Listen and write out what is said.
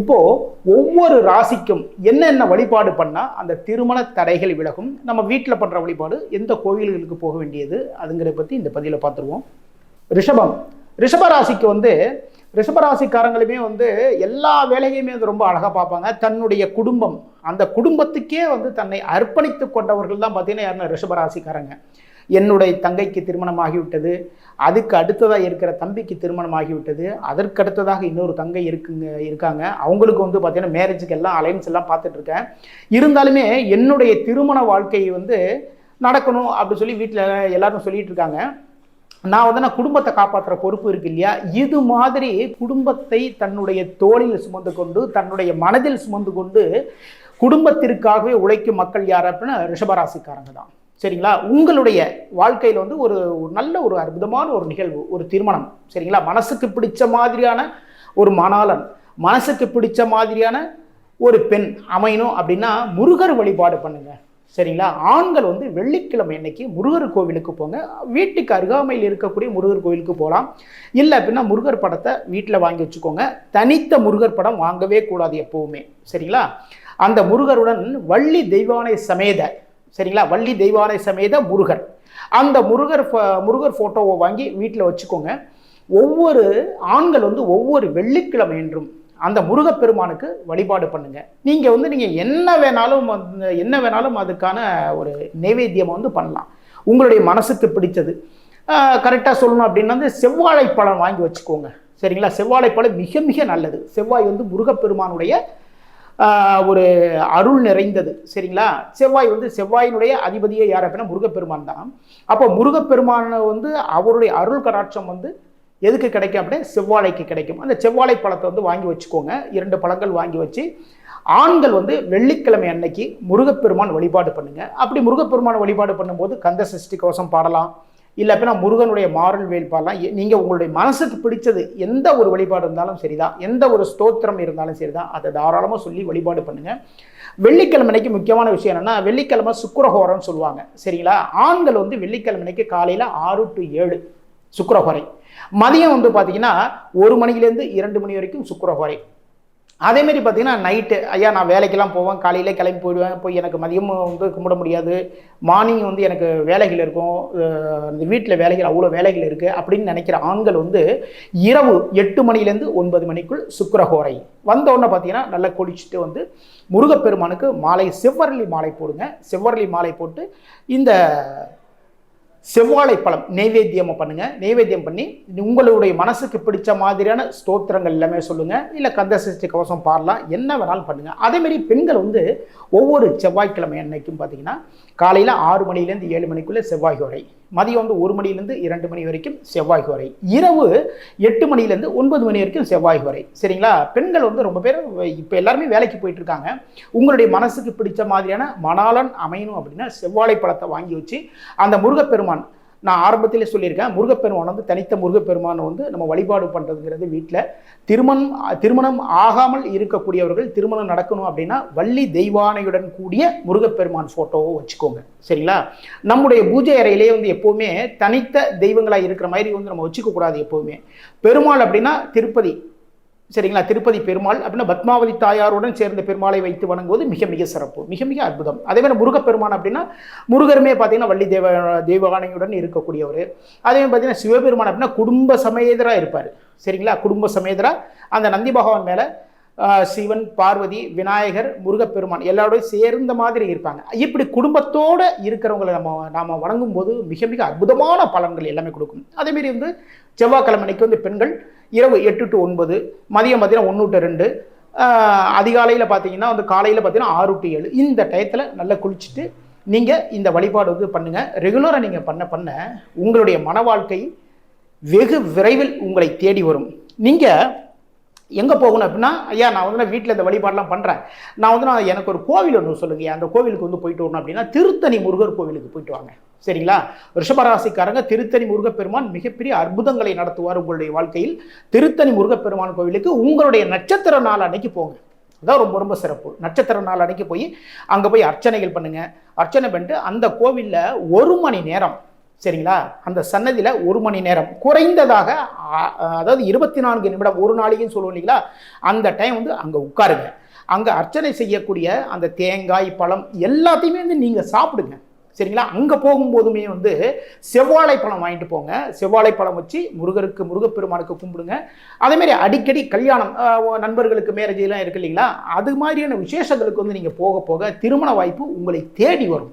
இப்போ ஒவ்வொரு ராசிக்கும் என்னென்ன வழிபாடு பண்ணால் அந்த திருமண தடைகள் விலகும்? நம்ம வீட்டில் பண்ணுற வழிபாடு எந்த கோவில்களுக்கு போக வேண்டியது? அதுங்கிறத பற்றி இந்த பதிவில் பார்த்துருவோம் ரிஷபம். ரிஷப ராசிக்கு வந்து ரிஷபராசிக்காரங்களுமே வந்து எல்லா வேலையுமே வந்து ரொம்ப அழகாக பார்ப்பாங்க. தன்னுடைய குடும்பம் அந்த குடும்பத்துக்கே வந்து தன்னை அர்ப்பணித்து கொண்டவர்கள் தான் பார்த்தீங்கன்னா யாருன்னா ரிஷபராசிக்காரங்க. என்னுடைய தங்கைக்கு திருமணம் ஆகிவிட்டது அதுக்கு அடுத்ததாக இருக்கிற தம்பிக்கு திருமணம் ஆகிவிட்டது அதற்கு அடுத்ததாக இன்னொரு தங்கை இருக்குங்க இருக்காங்க. அவங்களுக்கு வந்து பார்த்தீங்கன்னா மேரேஜுக்கு எல்லாம் அலைன்ஸ் எல்லாம் பார்த்துட்ருக்கேன் இருந்தாலுமே என்னுடைய திருமண வாழ்க்கை வந்து நடக்கணும் அப்படின்னு சொல்லி வீட்டில் எல்லாரும் சொல்லிட்டு இருக்காங்க. நான் வந்து நான் குடும்பத்தை காப்பாற்றுற பொறுப்பு இருக்கு இல்லையா? இது மாதிரி குடும்பத்தை தன்னுடைய தோளில் சுமந்து கொண்டு தன்னுடைய மனதில் சுமந்து கொண்டு குடும்பத்திற்காகவே உழைக்கும் மக்கள் யார் அப்படின்னா ரிஷபராசிக்காரங்க தான். சரிங்களா? உங்களுடைய வாழ்க்கையில் வந்து ஒரு நல்ல ஒரு அற்புதமான ஒரு நிகழ்வு ஒரு திருமணம். சரிங்களா? மனசுக்கு பிடிச்ச மாதிரியான ஒரு மணாளன் மனசுக்கு பிடிச்ச மாதிரியான ஒரு பெண் அமையணும் அப்படின்னா முருகர் வழிபாடு பண்ணுங்க. சரிங்களா? ஆண்கள் வந்து வெள்ளிக்கிழமை அன்னைக்கு முருகர் கோவிலுக்கு போங்க. வீட்டுக்கு அருகாமையில் இருக்கக்கூடிய முருகர் கோவிலுக்கு போகலாம். இல்லை அப்படின்னா முருகர் படத்தை வீட்டில் வாங்கி வச்சுக்கோங்க. தனித்த முருகர் படம் வாங்கவே கூடாது எப்பவுமே. சரிங்களா? அந்த முருகருடன் வள்ளி தெய்வானை சமேத சரிங்களா? வள்ளி தெய்வானை சமேத முருகர். அந்த முருகர் முருகர் ஃபோட்டோவை வாங்கி வீட்டில் வச்சுக்கோங்க. ஒவ்வொரு ஆண்கள் வந்து ஒவ்வொரு வெள்ளிக்கிழமை என்றும் அந்த முருகப்பெருமானுக்கு வழிபாடு பண்ணுங்க. நீங்க வந்து நீங்க என்ன வேணாலும் வந்து என்ன வேணாலும் அதுக்கான ஒரு நைவேத்தியம் வந்து பண்ணலாம். உங்களுடைய மனசுக்கு பிடித்தது. கரெக்டாக சொல்லணும் அப்படின்னா வந்து செவ்வாழைப்பழம் வாங்கி வச்சுக்கோங்க. சரிங்களா? செவ்வாழைப்பழம் மிக மிக நல்லது. செவ்வாய் வந்து முருகப்பெருமானுடைய ஒரு அருள் நிறைந்தது. சரிங்களா? செவ்வாய் வந்து செவ்வாயினுடைய அதிபதியே யார் அப்படின்னா முருகப்பெருமான் தான். அப்போ முருகப்பெருமான வந்து அவருடைய அருள் கடாட்சம் வந்து எதுக்கு கிடைக்கும் அப்படின்னா செவ்வாழைக்கு கிடைக்கும். அந்த செவ்வாழை பழத்தை வந்து வாங்கி வச்சுக்கோங்க. இரண்டு பழங்கள் வாங்கி வச்சு ஆண்கள் வந்து வெள்ளிக்கிழமை அன்னைக்கு முருகப்பெருமான் வழிபாடு பண்ணுங்க. அப்படி முருகப்பெருமான் வழிபாடு பண்ணும்போது கந்த சஷ்டி கோஷம் பாடலாம். இல்லை அப்படின்னா முருகனுடைய மாறல் வேல் நீங்கள் உங்களுடைய மனசுக்கு பிடிச்சது எந்த ஒரு வழிபாடு இருந்தாலும் சரிதான். எந்த ஒரு ஸ்தோத்திரம் இருந்தாலும் சரிதான். அதை தாராளமாக சொல்லி வழிபாடு பண்ணுங்கள் வெள்ளிக்கிழமை அன்னைக்கு முக்கியமான விஷயம் என்னென்னா வெள்ளிக்கிழமை சுக்கரஹோரம்னு சொல்லுவாங்க. சரிங்களா? ஆண்கள் வந்து வெள்ளிக்கிழமை அன்னைக்கு காலையில் ஆறு டு ஏழு சுக்கரஹோரை. மதியம் வந்து பார்த்தீங்கன்னா ஒரு மணிலேருந்து இரண்டு மணி வரைக்கும் சுக்கரஹோரை. அதேமாரி பார்த்தீங்கன்னா நைட்டு ஐயா நான் வேலைக்கெல்லாம் போவேன். காலையில் கிளம்பி போயிடுவேன். போய் எனக்கு மதியம் வந்து கும்பிட முடியாது. மார்னிங் வந்து எனக்கு வேலைகள் இருக்கும். இந்த வீட்டில் வேலைகள் அவ்வளோ வேலைகள் இருக்குது அப்படின்னு நினைக்கிற ஆண்கள் வந்து இரவு எட்டு மணிலேருந்து ஒன்பது மணிக்குள் சுக்கிரஹோரை வந்தோடனே பார்த்தீங்கன்னா நல்லா குளிச்சுட்டு வந்து முருகப்பெருமானுக்கு மாலை செவ்வரளி மாலை போடுங்க. செவ்வரளி மாலை போட்டு இந்த செவ்வாழை பழம் நெய்வேத்தியமாக பண்ணுங்கள் நெய்வேத்தியம் பண்ணி உங்களுடைய மனசுக்கு பிடிச்ச மாதிரியான ஸ்தோத்திரங்கள் எல்லாமே சொல்லுங்கள் இல்லை கந்த சஷ்டி கவசம் பாடலாம் என்ன வேணாலும் பண்ணுங்கள் அதேமாரி பெண்கள் வந்து ஒவ்வொரு செவ்வாய்க்கிழமை அன்னைக்கும் பார்த்தீங்கன்னா காலையில் ஆறு மணிலேருந்து ஏழு மணிக்குள்ளே செவ்வாய் உரை. மதியம் வந்து ஒரு மணிலேருந்து இரண்டு மணி வரைக்கும் செவ்வாய் வரை. இரவு எட்டு மணிலேருந்து ஒன்பது மணி வரைக்கும் செவ்வாய் வரை. சரிங்களா? பெண்கள் வந்து ரொம்ப பேர் இப்போ எல்லாருமே வேலைக்கு போயிட்டுருக்காங்க உங்களுடைய மனசுக்கு பிடிச்ச மாதிரியான மணாளன் அமையணும் அப்படின்னா செவ்வாழை பழத்தை வாங்கி வச்சு அந்த முருகப்பெருமான் நான் ஆரம்பத்திலே சொல்லியிருக்கேன் முருகப்பெருமான் வந்து தனித்த முருகப்பெருமானை வந்து நம்ம வழிபாடு பண்ணுறதுங்கிறது வீட்டில் திருமணம் திருமணம் ஆகாமல் இருக்கக்கூடியவர்கள் திருமணம் நடக்கணும் அப்படின்னா வள்ளி தெய்வானையுடன் கூடிய முருகப்பெருமான் ஃபோட்டோவை வச்சுக்கோங்க. சரிங்களா? நம்முடைய பூஜை அறையிலேயே வந்து எப்போவுமே தனித்த தெய்வங்களாக இருக்கிற மாதிரி வந்து நம்ம வச்சுக்க கூடாது எப்போவுமே. பெருமாள் அப்படின்னா திருப்பதி. சரிங்களா? திருப்பதி பெருமாள் அப்படின்னா பத்மாவதி தாயாருடன் சேர்ந்த பெருமாளை வைத்து வணங்குவது மிக மிக சிறப்பு மிக மிக அற்புதம். அதே மாதிரி முருகப்பெருமான் அப்படின்னா முருகருமே பார்த்தீங்கன்னா வள்ளி தேவ தெய்வானையுடன் இருக்கக்கூடியவர். அதே மாதிரி பார்த்தீங்கன்னா சிவபெருமான் அப்படின்னா குடும்ப சமேதராக இருப்பார். சரிங்களா? குடும்ப சமேதராக. அந்த நந்தி பகவான் மேலே சிவன் பார்வதி விநாயகர் முருகப்பெருமான் எல்லாரோடையும் சேர்ந்த மாதிரி இருப்பாங்க. இப்படி குடும்பத்தோடு இருக்கிறவங்களை நம்ம நாம வணங்கும் போது மிக மிக அற்புதமான பலன்கள் எல்லாமே கொடுக்கும். அதேமாரி வந்து செவ்வாய்க்கிழமைக்கு வந்து பெண்கள் இரவு எட்டு டு ஒன்பது மதியம் பார்த்தீங்கன்னா ஒன்று டு ரெண்டு. அதிகாலையில் பார்த்தீங்கன்னா வந்து காலையில் பார்த்தீங்கன்னா ஆறு டு ஏழு. இந்த டயத்தில் நல்லா குளிச்சுட்டு நீங்கள் இந்த வழிபாடு வந்து பண்ணுங்கள் ரெகுலராக நீங்கள் பண்ண பண்ண உங்களுடைய மன வாழ்க்கை வெகு விரைவில் உங்களை தேடி வரும். நீங்கள் எங்கே போகணும் அப்படின்னா ஐயா நான் வந்து வீட்டில் இந்த வழிபாடெலாம் பண்ணுறேன் நான் வந்து நான் எனக்கு ஒரு கோவில் ஒன்று சொல்லுங்க அந்த கோவிலுக்கு வந்து போயிட்டு வரணும் அப்படின்னா திருத்தணி முருகர் கோவிலுக்கு போயிட்டு வாங்க. சரிங்களா? ரிஷபராசிக்காரங்க திருத்தணி முருகப்பெருமான் மிகப்பெரிய அற்புதங்களை நடத்துவார் உங்களுடைய வாழ்க்கையில். திருத்தணி முருகப்பெருமான் கோவிலுக்கு உங்களுடைய நட்சத்திர நாள் அன்னைக்கு போங்க. அதான் ரொம்ப ரொம்ப சிறப்பு. நட்சத்திர நாள் அன்னைக்கு போய் அங்கே போய் அர்ச்சனைகள் பண்ணுங்கள் அர்ச்சனை பண்ணிட்டு அந்த கோவிலில் ஒரு மணி நேரம் சரிங்களா? அந்த சன்னதியில் ஒரு மணி நேரம். குறைந்ததாக அதாவது இருபத்தி நான்கு நிமிடம் ஒரு நாளைக்குன்னு சொல்லுவோம் இல்லைங்களா? அந்த டைம் வந்து அங்கே உட்காருங்க. அங்கே அர்ச்சனை செய்யக்கூடிய அந்த தேங்காய் பழம் எல்லாத்தையுமே வந்து நீங்கள் சாப்பிடுங்க. சரிங்களா? அங்கே போகும்போதுமே வந்து செவ்வாழை பழம் வாங்கிட்டு போங்க. செவ்வாழை பழம் வச்சு முருகருக்கு முருகப்பெருமானுக்கு கும்பிடுங்க. அதேமாரி அடிக்கடி கல்யாணம் நண்பர்களுக்கு மேரேஜ் எல்லாம் இருக்கு இல்லைங்களா? அது மாதிரியான விசேஷங்களுக்கு வந்து நீங்கள் போக போக திருமண வாய்ப்பு உங்களை தேடி வரும்.